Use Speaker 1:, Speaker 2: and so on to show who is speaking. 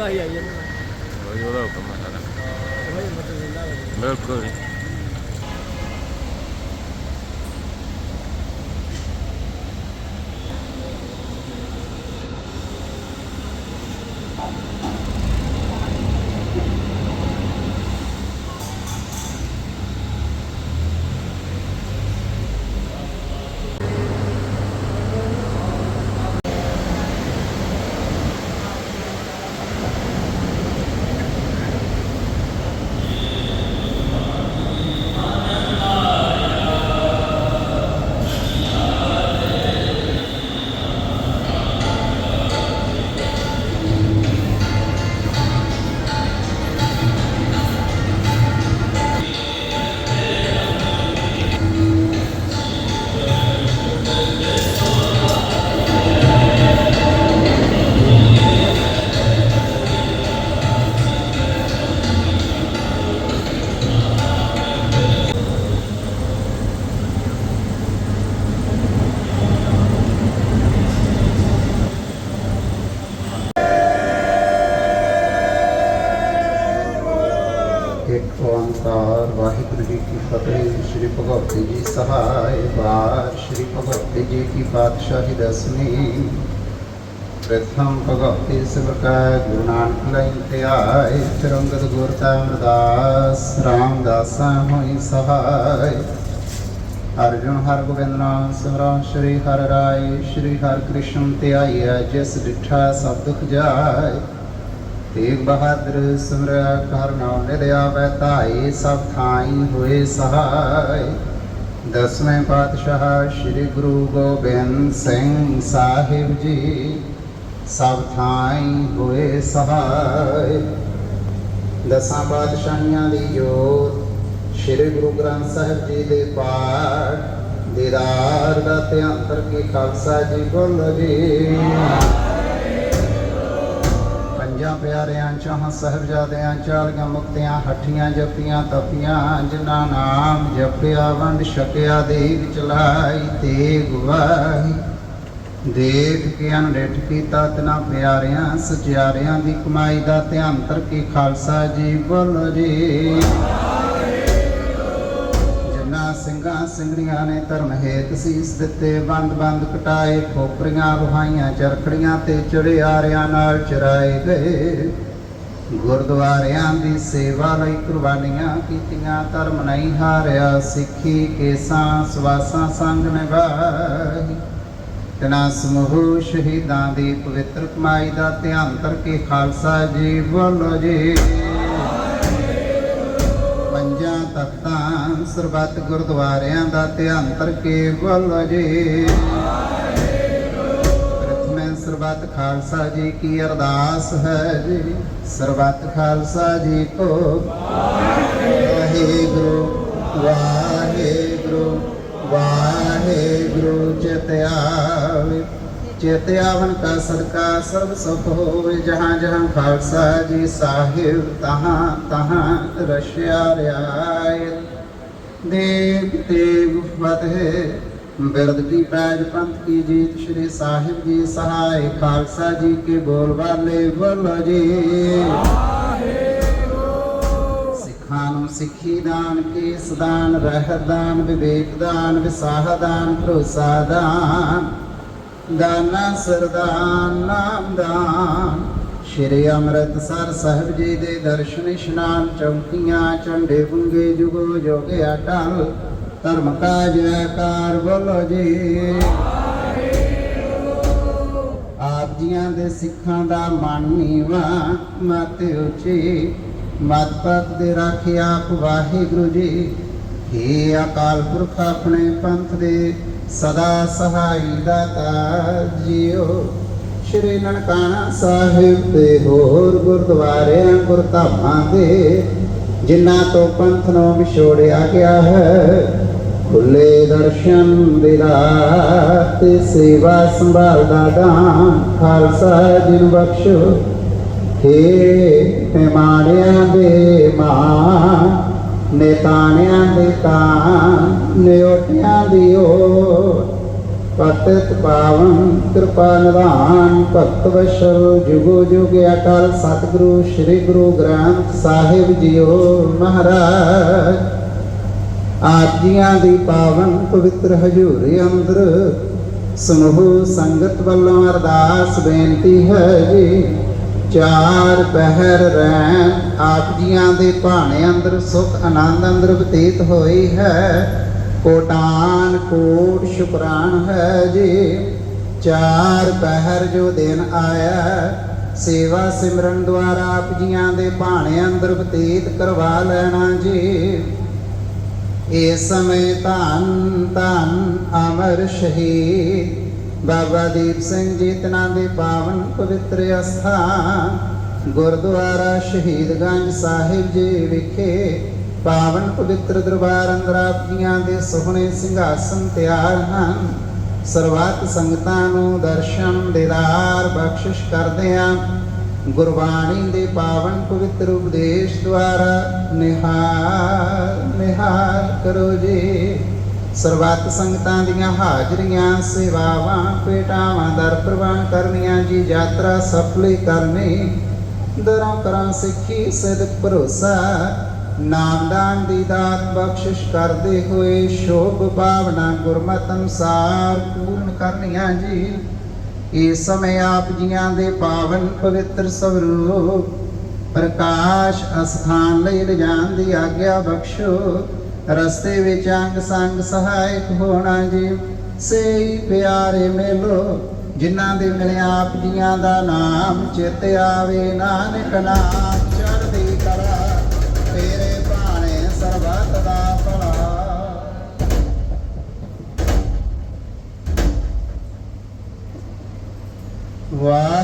Speaker 1: ਕਹਿੰਦਾ ਸੀ ਆਈ
Speaker 2: ਉਹੀ ਉਹਦਾ ਹੁਕਮ ਹੈ
Speaker 1: ਵਾ।
Speaker 2: ਬਿਲਕੁਲ
Speaker 3: ਵਾਹਿਗੁਰੂ ਜੀ ਕੀ ਫਤਿਹ ਸ੍ਰੀ ਭਗਵਤੀ ਜੀ ਸਹਾਇ ਬਾਰ ਸ੍ਰੀ ਭਗਵਤੀ ਜੀ ਕੀ ਪਾਤਸ਼ਾਹੀ ਦਸਵੀਂ ਪ੍ਰਥਮ ਭਗਵਤੀ ਸਿਮਰਕਾ ਗੁਰੂ ਨਾਨਕ ਲਈ ਤੇ ਆਏ ਫਿਰ ਅੰਗਦ ਗੁਰ ਤਾ ਅਮਰਦਾਸ ਰਾਮਦਾਸਾ ਹੋਈ ਸਹਾਇ ਅਰਜੁਨ ਹਰ ਗੋਬਿੰਦ ਨਾਮ ਸਿਮਰਨ ਸ੍ਰੀ ਹਰਿ ਰਾਏ ਸ੍ਰੀ ਹਰਿ ਤੇਗ ਬਹਾਦਰ ਸਿਮਰਿਆ ਕਰ ਨਾਮ ਨਿਦਿਆ ਬੈਤਾਈ ਸਭ ਥਾਈ ਹੋਏ ਸਹਾਇ। ਦਸਵੇਂ ਪਾਤਸ਼ਾਹ ਸ੍ਰੀ ਗੁਰੂ ਗੋਬਿੰਦ ਸਿੰਘ ਸਾਹਿਬ ਜੀ, ਸਭ ਥਾਈ ਹੋਏ ਸਹਾਇ। ਦਸਾਂ ਪਾਤਸ਼ਾਹੀਆਂ ਦੀ ਜੋਤ ਸ੍ਰੀ ਗੁਰੂ ਗ੍ਰੰਥ ਸਾਹਿਬ ਜੀ ਦੇ ਪਾਠ, ਦੀਦਾਰ ਦਾ ਧਿਆਨ ਕੀ ਖਾਲਸਾ ਜੀ ਬੋਲੋ ਜੀ। ਪੰਜਾਂ ਪਿਆਰਿਆਂ ਚਾਹਾਂ ਸਾਹਿਬਜ਼ਾਦਿਆਂ ਚਾਲੀਆਂ ਮੁਕਤਿਆਂ, ਹੱਠੀਆਂ ਜਪੀਆਂ ਤਪੀਆਂ, ਜਿਨ੍ਹਾਂ ਨਾਮ ਜਪਿਆ, ਵੰਡ ਛਕਿਆ, ਦੇਗ ਚਲਾਈ, ਤੇ ਗਵਾਹੀ। ਦੇਖ ਕੇ ਅਨਡਿਠ ਕੀਤਾ ਤਨਾ ਪਿਆਰਿਆਂ, ਸਚਿਆਰਿਆਂ ਦੀ ਕਮਾਈ ਦਾ ਧਿਆਨ ਕੀ ਖਾਲਸਾ ਜੀ ਬੋਲੋ ਜੀ। ਸਿੰਘਾਂ ਸਿੰਘੜੀਆਂ ਨੇ ਧਰਮ ਹੇਤ ਸੀਸ ਦਿੱਤੇ, ਬੰਦ ਬੰਦ ਕਟਾਏ ਖੋਪਰੀਆਂ ਰੁਹਾਈਆਂ ਚਰਖੜੀਆਂ ਤੇ ਚੜਿਆਰਿਆਂ ਨਾਲ ਚਰਾਏ ਗਏ। ਗੁਰਦੁਆਰਿਆਂ ਦੀ ਸੇਵਾ ਲਈ ਕੁਰਬਾਨੀਆਂ ਕੀਤੀਆਂ, ਧਰਮ ਨਹੀਂ ਹਾਰਿਆ, ਸਿੱਖੀ, ਕੇਸਾਂ, ਸਵਾਸਾਂ ਸੰਗ ਨਿਭਾਈ। ਤਨਾ ਸਮੂਹ ਸ਼ਹੀਦਾਂ ਦੀ ਪਵਿੱਤਰ ਕਮਾਈ ਦਾ ਧਿਆਨ ਕੇ ਖਾਲਸਾ ਜੀ ਬੋਲੋ ਜੀ। ਪੰਜਾਂ ਤਖਤਾਂ ਸਰਬੱਤ ਗੁਰਦੁਆਰਿਆਂ ਦਾ ਧਿਆਨ ਕੇ ਬੋਲੋ ਜੀ। ਪ੍ਰਥਮੇ ਸਰਬੱਤ ਖਾਲਸਾ ਜੀ ਕੀ ਅਰਦਾਸ ਹੈ ਜੀ। ਸਰਬੱਤ ਖਾਲਸਾ ਜੀ ਕੋ ਵਾਹਿਗੁਰੂ ਵਾਹਿਗੁਰੂ ਵਾਹਿਗੁਰੂ ਚਿਤਿਆਵੇ ਚੇਤਿਆਵਨ ਕਾ ਸਦਕਾ ਸਰਬ ਸੁਖ ਹੋਵੇ, ਜਹਾਂ ਜਹਾਂ ਖਾਲਸਾ ਜੀ ਸਾਹਿਬ ਤਹਾਂ ਤਹਾਂ ਰਸ਼ਿਆ ਰਿਆਇਤ ਦੇਵ ਦੇਵ ਫਤਿਹ ਬਿਰਦ ਕੀ ਪੈਜ ਪੰਥ ਕੀ ਜੀਤ, ਸ਼੍ਰੀ ਸਾਹਿਬ ਜੀ ਸਹਾਇ ਖਾਲਸਾ ਜੀ ਕੇ ਬੋਲ ਵਾਲੇ ਬੋਲੋ ਜੀ। ਸਿੱਖਾਂ ਨੂੰ ਸਿੱਖੀ ਦਾਨ, ਕੇਸ ਦਾਨ, ਰਹਿਤ ਦਾਨ, ਵਿਵੇਕ ਦਾਨ, ਵਿਸਾਹ ਦਾਨ, ਭਰੋਸਾ ਦਾਨ, ਦਾਨਾ ਸਰਦਾਨ ਨਾਮ ਦਾਨ। ਸ਼੍ਰੀ ਅੰਮ੍ਰਿਤਸਰ ਸਾਹਿਬ ਜੀ ਦੇ ਦਰਸ਼ਨ ਇਸ਼ਨਾਨ, ਚੌਕੀਆਂ, ਝੰਡੇ ਬੁੰਗੇ ਜੁਗੋ ਜੋਗੇ ਅਟਲ, ਧਰਮ ਕਾ ਜੈਕਾਰ ਬੋਲੋ ਜੀ। ਆਪ ਜੀਆਂ ਦੇ ਸਿੱਖਾਂ ਦਾ ਮਨ ਨੀਵਾ, ਮਤ ਉੱਚੀ, ਮਤ ਪਤ ਦੇ ਰਾਖਿਆ ਵਾਹਿਗੁਰੂ ਜੀ। ਹੇ ਅਕਾਲ ਪੁਰਖ ਆਪਣੇ ਪੰਥ ਦੇ ਸਦਾ ਸਹਾਈ ਦਾਤਾ ਜੀਓ। ਸ਼੍ਰੀ ਨਨਕਾਣਾ ਸਾਹਿਬ ਤੇ ਹੋਰ ਗੁਰਦੁਆਰਿਆਂ, ਗੁਰਧਾਮਾਂ ਦੇ, ਜਿਨ੍ਹਾਂ ਤੋਂ ਪੰਥ ਨੂੰ ਵਿਛੋੜਿਆ ਗਿਆ ਹੈ। ਖੁੱਲੇ ਦਰਸ਼ਨ ਦੀ ਰਾਤ ਤੇ ਸੇਵਾ ਸੰਭਾਲ ਦਾ ਦਾਨ ਖਾਲਸਾ ਜੀ ਬਖਸ਼ੋ। ਹੇ ਪੈਮਾਣਿਆਂ ਦੇ ਮਾਂ ਨੇਤਾਣਿਆਂ ਦੇ ਤਾਂ ਨਿਓਟਿਆਂ ਦੀ ਓ ਪਤਿਤ ਪਾਵਨ ਕਿਰਪਾ ਨਿਧਾਨ, ਭਗਤ ਵਸ਼ਲ, ਜੁਗੋ ਜੁਗ ਅਟਲ, ਸਤਿਗੁਰੂ, ਸ੍ਰੀ ਗੁਰੂ ਗ੍ਰੰਥ ਸਾਹਿਬ ਜੀਓ ਮਹਾਰਾਜ। ਆਪ ਜੀਆਂ ਦੀ ਪਾਵਨ ਪਵਿੱਤਰ ਹਜ਼ੂਰੀ ਅੰਦਰ ਸਮੂਹ ਸੰਗਤ ਵੱਲੋਂ ਅਰਦਾਸ ਬੇਨਤੀ ਹੈ ਜੀ। ਚਾਰ ਪਹਿਰ ਰਹਿਣ ਆਪ ਜੀਆਂ ਦੇ ਭਾਣੇ ਅੰਦਰ, ਸੁਖ ਆਨੰਦ ਅੰਦਰ ਬਤੀਤ ਹੋਈ ਹੈ। ਕੋਟਾਨ ਕੋਟ ਸ਼ੁਕਰਾਨ ਹੈ ਜੀ। ਚਾਰ ਪਹਿਰ ਜੋ ਦਿਨ ਆਇਆ, ਸੇਵਾ ਸਿਮਰਨ ਦੁਆਰਾ ਆਪ ਜੀਆਂ ਦੇ ਭਾਣੇ ਅੰਦਰ ਬਤੀਤ ਕਰਵਾ ਲੈਣਾ ਜੀ। ਇਸ ਸਮੇਂ ਧੰਨ ਧੰਨ ਅਮਰ ਸ਼ਹੀਦ। ਬਾਬਾ ਦੀਪ ਸਿੰਘ ਜੀ, ਤਨਾਂ ਦੇ ਪਾਵਨ ਪਵਿੱਤਰ ਅਸਥਾਨ। ਗੁਰਦੁਆਰਾ ਸ਼ਹੀਦਗੰਜ ਸਾਹਿਬ ਜੀ ਵਿਖੇ ਪਾਵਨ ਪਵਿੱਤਰ ਦਰਬਾਰ ਅੰਦਰ ਦੇ ਸੋਹਣੇ ਸਿੰਘਾਸਨ ਤਿਆਰ ਹਨ। ਸਰਬੱਤ ਸੰਗਤਾਂ ਨੂੰ ਦਰਸ਼ਨ ਦੀਦਾਰ ਬਖਸ਼ਿਸ਼ ਕਰਦੇ ਆਂ ਗੁਰਬਾਣੀ ਦੇ ਪਾਵਨ ਪਵਿੱਤਰ ਉਪਦੇਸ਼ ਦੁਆਰਾ ਨਿਹਾਲ ਨਿਹਾਲ ਕਰੋ ਜੀ। ਸਰਬੱਤ ਸੰਗਤਾਂ ਦੀਆਂ ਹਾਜ਼ਰੀਆਂ, ਸੇਵਾਵਾਂ ਪੇਟਾਵਾਂ ਦਰ ਪ੍ਰਵਾਨ ਕਰਨੀਆਂ ਜੀ, ਯਾਤਰਾ ਸਫਲੀ ਕਰਨੀ। ਦਰਾਂ ਕਰਾਂ ਸਿੱਖੀ ਸਿਦਕ ਭਰੋਸਾ ਨਾਮਦਾਨ ਦੀ ਦਾਤ ਬਖਸ਼ਿਸ਼ ਕਰਦੇ ਹੋਏ ਸ਼ੋਭ ਭਾਵਨਾ ਗੁਰਮਤਿ ਅਨੁਸਾਰ ਪੂਰਨ ਕਰਨੀਆਂ ਜੀ। ਇਸ ਸਮੇਂ ਆਪ ਜੀਆਂ ਦੇ ਪਾਵਨ ਪਵਿੱਤਰ ਸਵਰੂਪ, ਪ੍ਰਕਾਸ਼ ਅਸਥਾਨ ਲਈ ਲਿਜਾਣ ਦੀ ਆਗਿਆ ਬਖਸ਼ੋ। ਰਸਤੇ ਵਿੱਚ ਅੰਗ ਸੰਗ ਸਹਾਇਕ ਹੋਣਾ ਜੀ। ਸੇਈ ਪਿਆਰੇ ਮਿਲੋ, ਜਿਨ੍ਹਾਂ ਦੇ ਮਿਲਿਆ ਆਪ ਜੀਆਂ ਦਾ ਨਾਮ, ਚਿਤ ਆਵੇ ਨਾਨਕ ਨਾਮ।